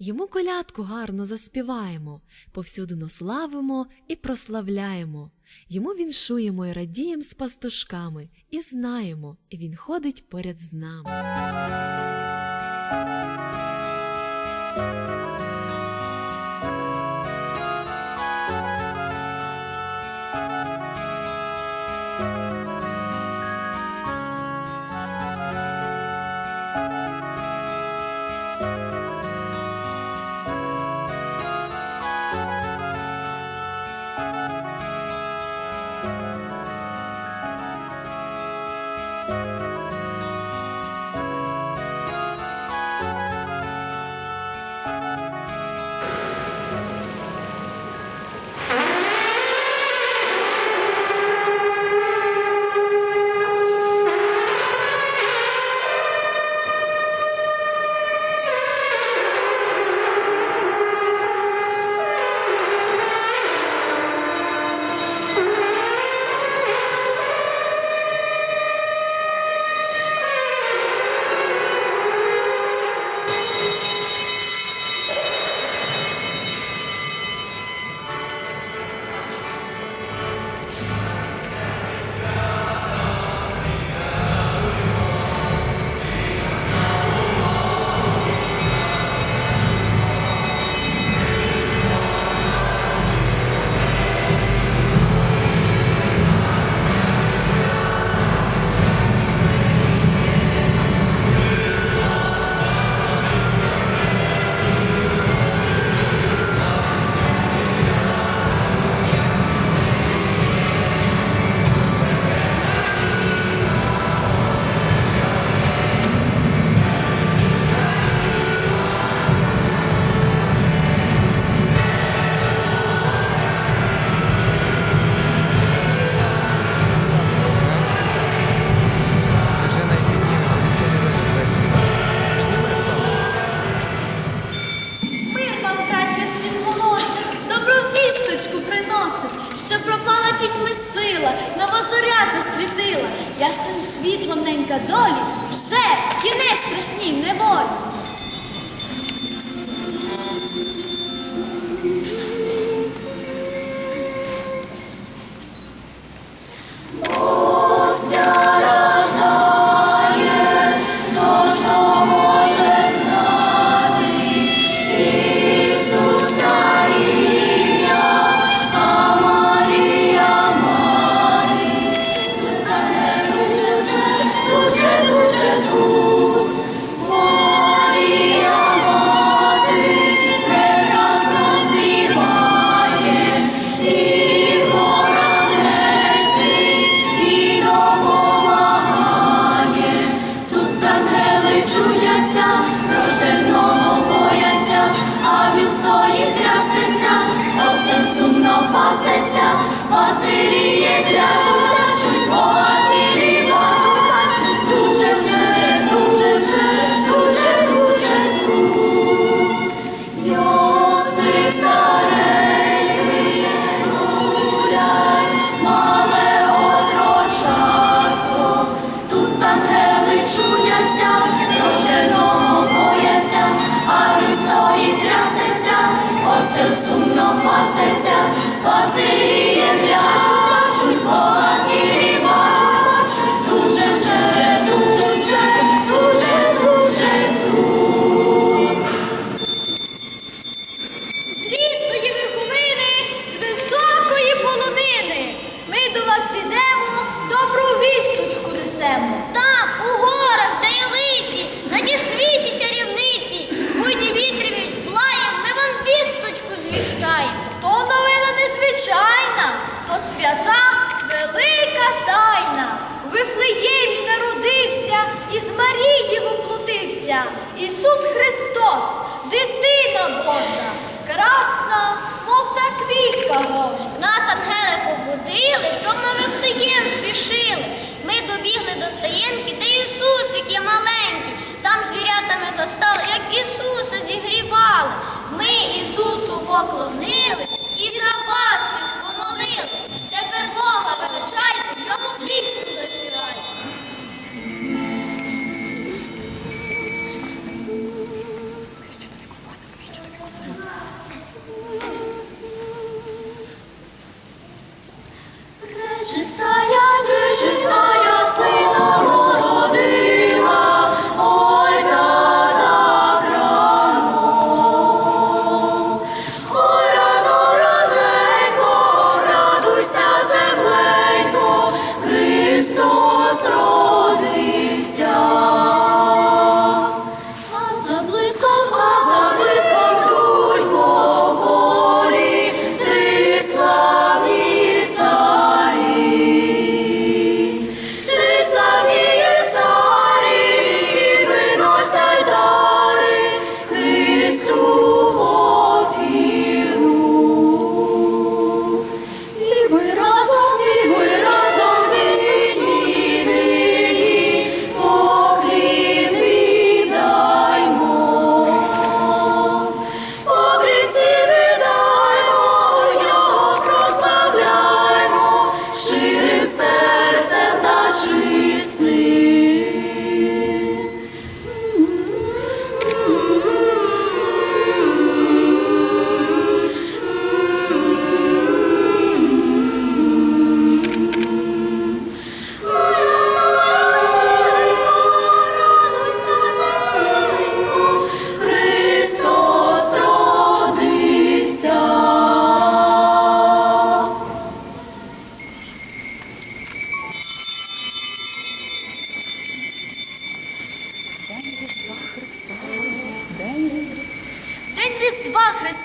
Йому колядку гарно заспіваємо, повсюду нославимо і прославляємо. Йому віншуємо і радієм з пастушками, і знаємо, він ходить поряд з нами. Yeah. Ісус Христос, дитина Божа, красна, мов та квітка Божа. Нас ангели побудили, то ми вифлеєм спішили. Ми добігли до стоєнки, де Ісусик є маленький. Там звірятами застали, як Ісуса зігрівали. Ми Ісусу поклонились і на вас помолились. Тепер Бога величали.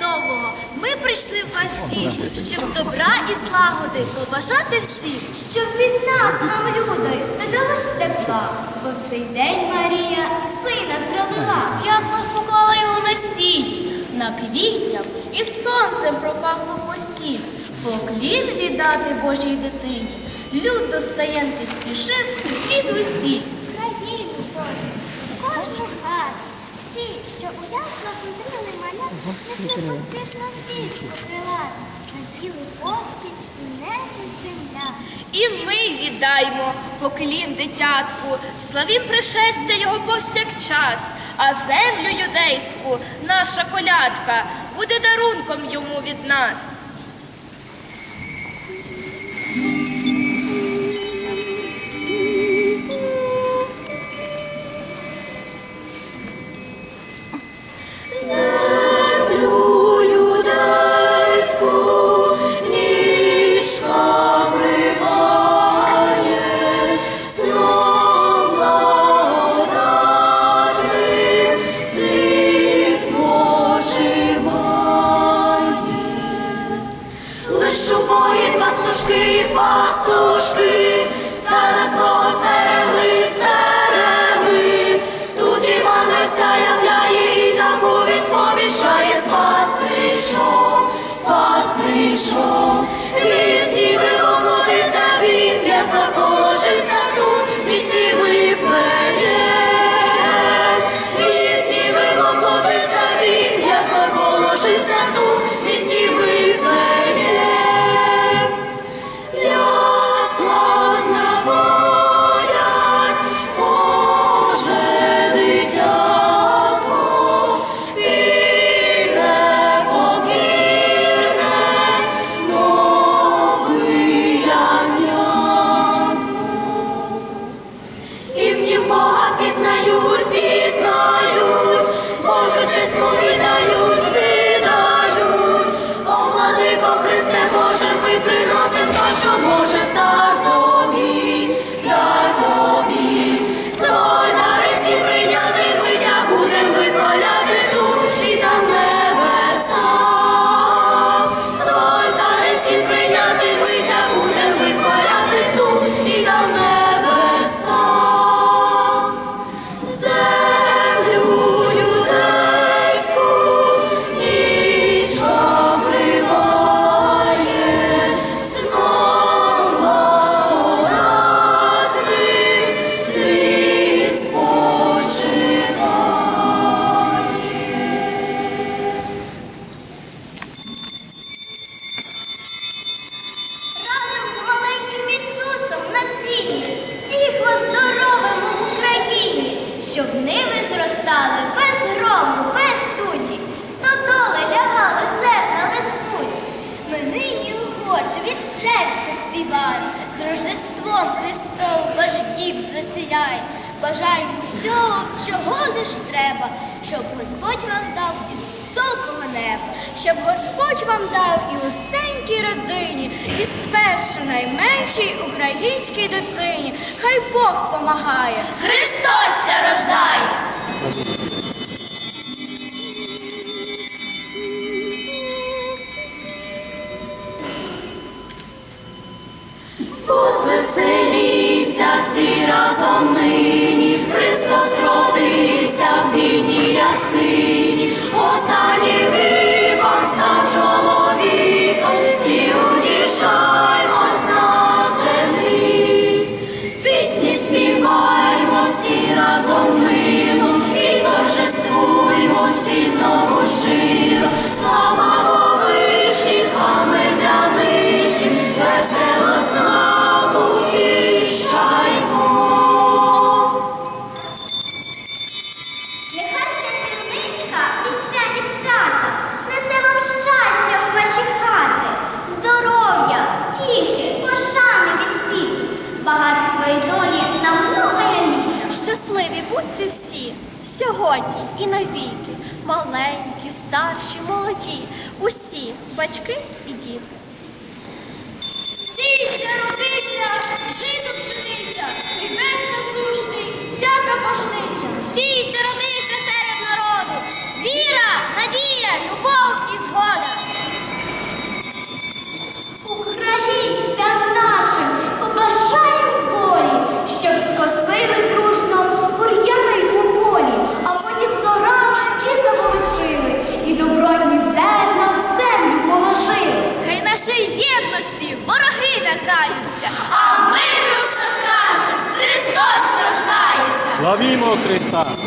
Нового. Ми прийшли в ваш щоб добра і злагоди побажати всім, Щоб від нас вам, люди, не далось тепла, бо в цей день Марія сина зродила. ясно поклала його на на квітням і сонцем пропахло постіль. Поклін віддати Божій дитині. Люд до стоянки спішив світ усіх. Узріли маля, несли поспішно свічку крилату, на білий поспіль і небо земля. І ми віддаймо поклін дитятку, славім пришестя його повсякчас, а землю юдейську, наша колядка, буде дарунком йому від нас. Дім звеселяй. Бажаємо всього, чого лиш треба, щоб Господь вам дав із високого неба. Щоб Господь вам дав і усенькій родині, і спершу найменшій українській дитині. Хай Бог помагає. Христос рождає! Старші, молоді, усі батьки і діти. Сійся, родися, жито пшениця, і без насушний, всяка пашниця. Slavimo Krista!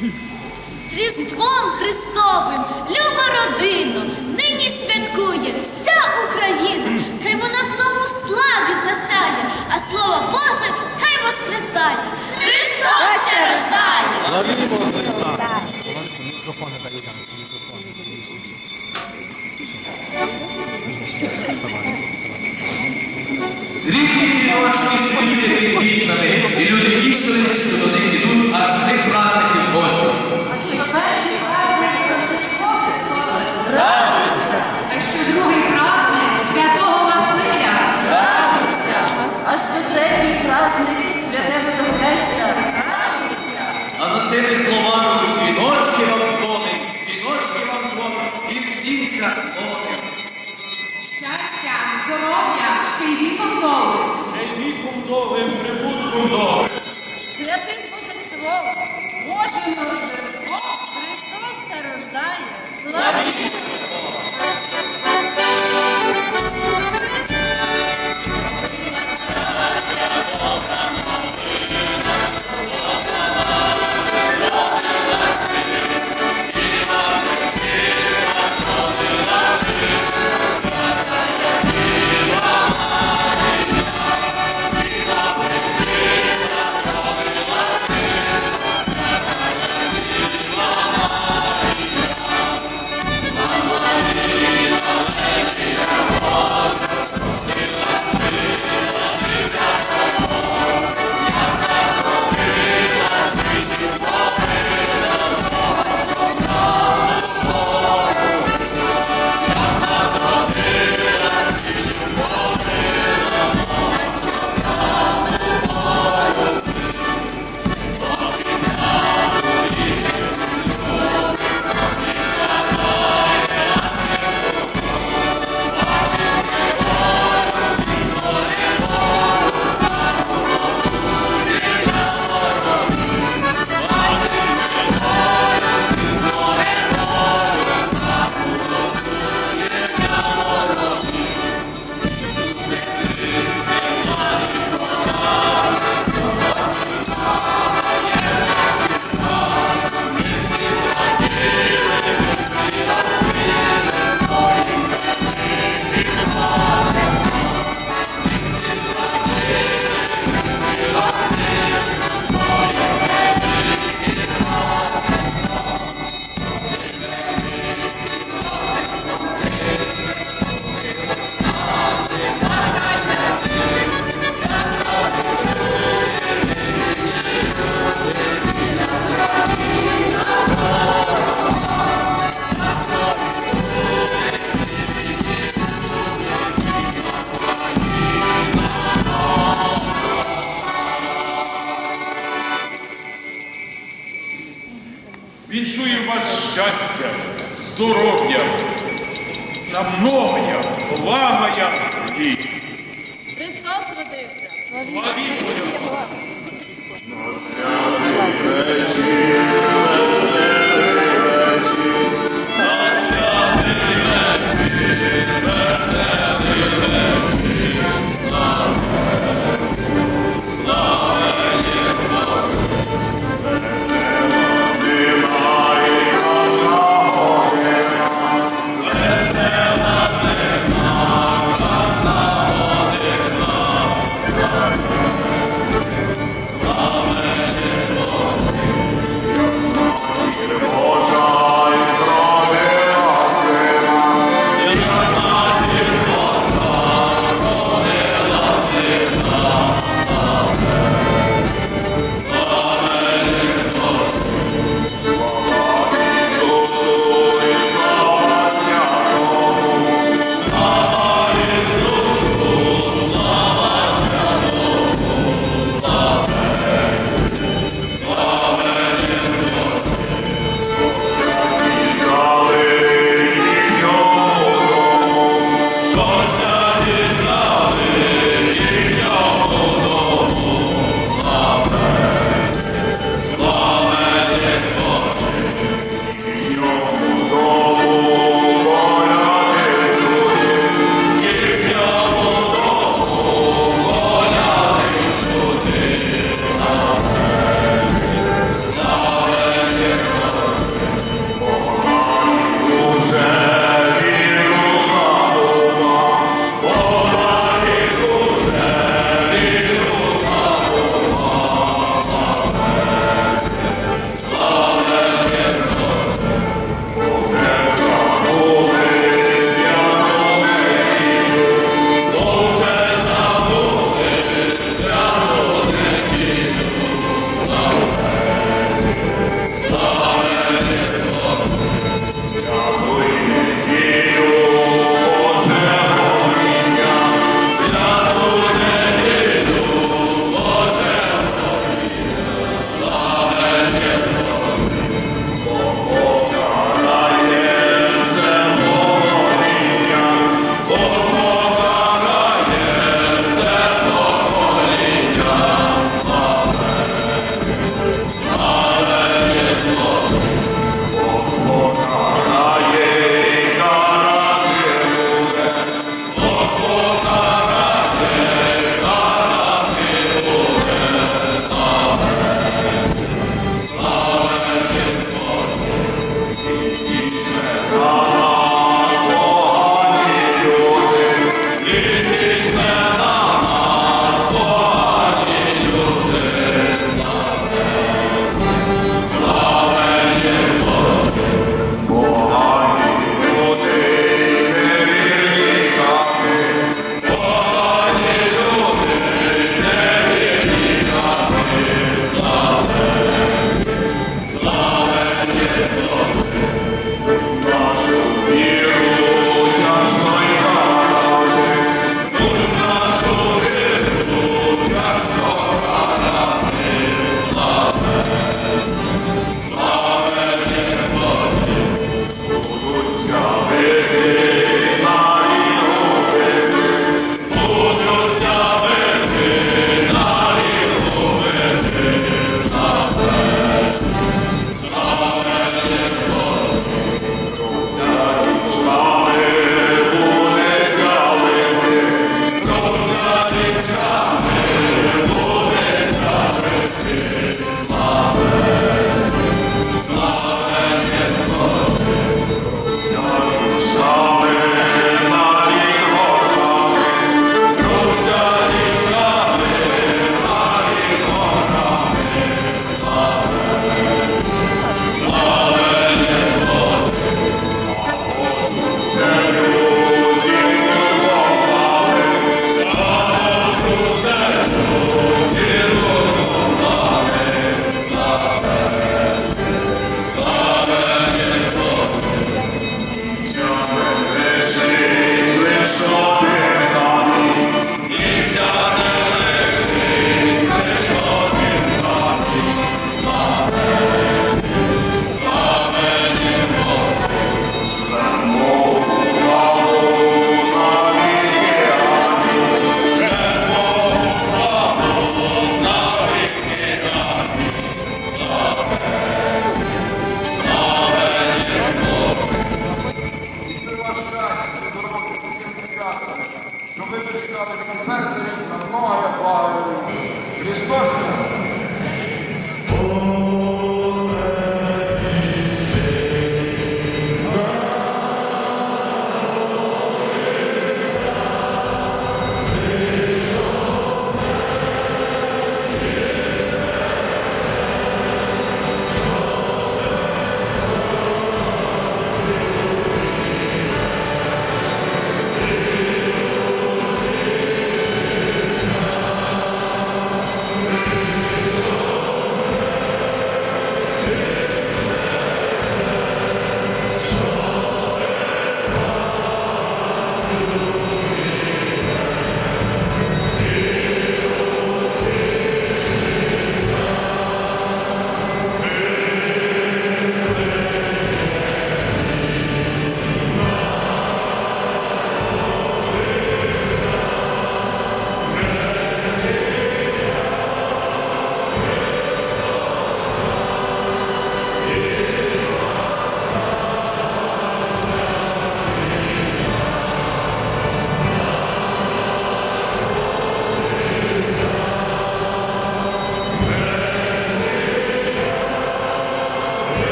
З Різдвом Христовим, люба родина, нині святкує вся Україна. Хай вона знову в славі засяє, а слово Боже хай воскресає. Христос ся рождає! Зрідні дзвіночки світять вікнами, і люди тішились, що до них третій праздник святого Водохреща? А за цими словами дзвіночки вам дзвонить, дзвіночки вам дзвонить, і всімся Богом. Щастя, здоров'я, ще й віком довгим. Святим Божеством, Божим Рождеством Христос це рождає. Славі! Ой, Música